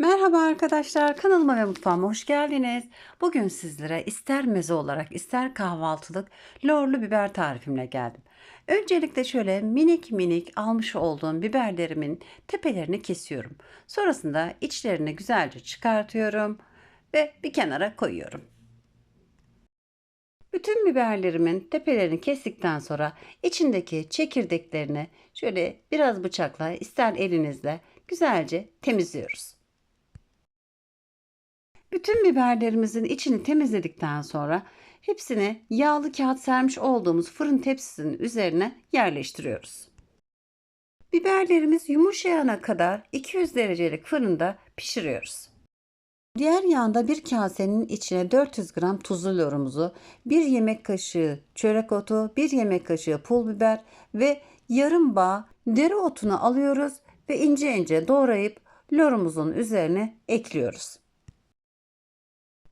Merhaba arkadaşlar, kanalıma ve mutfağıma hoş geldiniz. Bugün sizlere ister meze olarak ister kahvaltılık lorlu biber tarifimle geldim. Öncelikle şöyle minik minik almış olduğum biberlerimin tepelerini kesiyorum. Sonrasında içlerini güzelce çıkartıyorum ve bir kenara koyuyorum. Bütün biberlerimin tepelerini kestikten sonra içindeki çekirdeklerini şöyle biraz bıçakla ister elinizle güzelce temizliyoruz. Bütün biberlerimizin içini temizledikten sonra hepsini yağlı kağıt sermiş olduğumuz fırın tepsisinin üzerine yerleştiriyoruz. Biberlerimiz yumuşayana kadar 200 derecelik fırında pişiriyoruz. Diğer yanda bir kasenin içine 400 gram tuzlu lorumuzu, 1 yemek kaşığı çörek otu, 1 yemek kaşığı pul biber ve yarım bağ dereotunu alıyoruz ve ince ince doğrayıp lorumuzun üzerine ekliyoruz.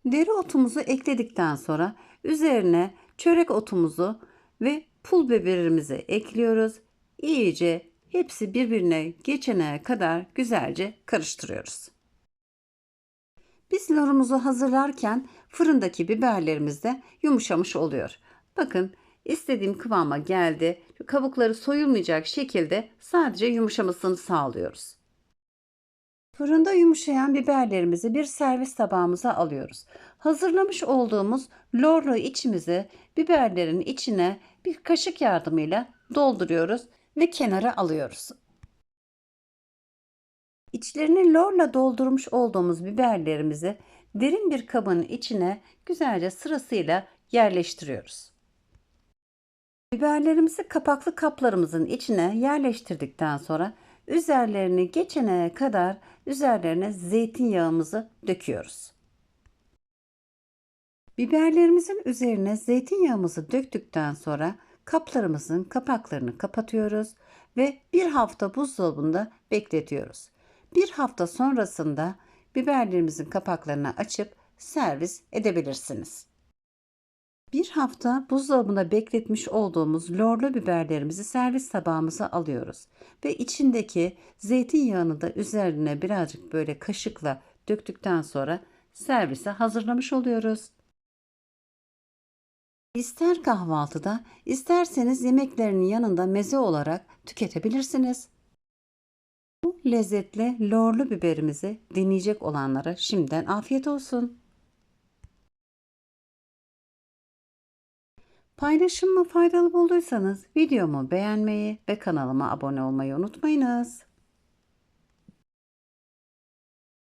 Dereotumuzu ekledikten sonra üzerine çörek otumuzu ve pul biberimizi ekliyoruz. İyice hepsi birbirine geçene kadar güzelce karıştırıyoruz. Biz lorumuzu hazırlarken fırındaki biberlerimiz de yumuşamış oluyor. Bakın istediğim kıvama geldi. Kabukları soyulmayacak şekilde sadece yumuşamasını sağlıyoruz. Fırında yumuşayan biberlerimizi bir servis tabağımıza alıyoruz. Hazırlamış olduğumuz lorlu içimizi biberlerin içine bir kaşık yardımıyla dolduruyoruz ve kenara alıyoruz. İçlerini lorla doldurmuş olduğumuz biberlerimizi derin bir kabın içine güzelce sırasıyla yerleştiriyoruz. Biberlerimizi kapaklı kaplarımızın içine yerleştirdikten sonra üzerlerini geçene kadar üzerlerine zeytinyağımızı döküyoruz. Biberlerimizin üzerine zeytinyağımızı döktükten sonra kaplarımızın kapaklarını kapatıyoruz ve bir hafta buzdolabında bekletiyoruz. Bir hafta sonrasında biberlerimizin kapaklarını açıp servis edebilirsiniz. Bir hafta buzdolabında bekletmiş olduğumuz lorlu biberlerimizi servis tabağımıza alıyoruz ve içindeki zeytinyağını da üzerine birazcık böyle kaşıkla döktükten sonra servise hazırlamış oluyoruz. İster kahvaltıda, isterseniz yemeklerinin yanında meze olarak tüketebilirsiniz. Bu lezzetli lorlu biberimizi deneyecek olanlara şimdiden afiyet olsun. Paylaşımı faydalı bulduysanız videomu beğenmeyi ve kanalıma abone olmayı unutmayınız.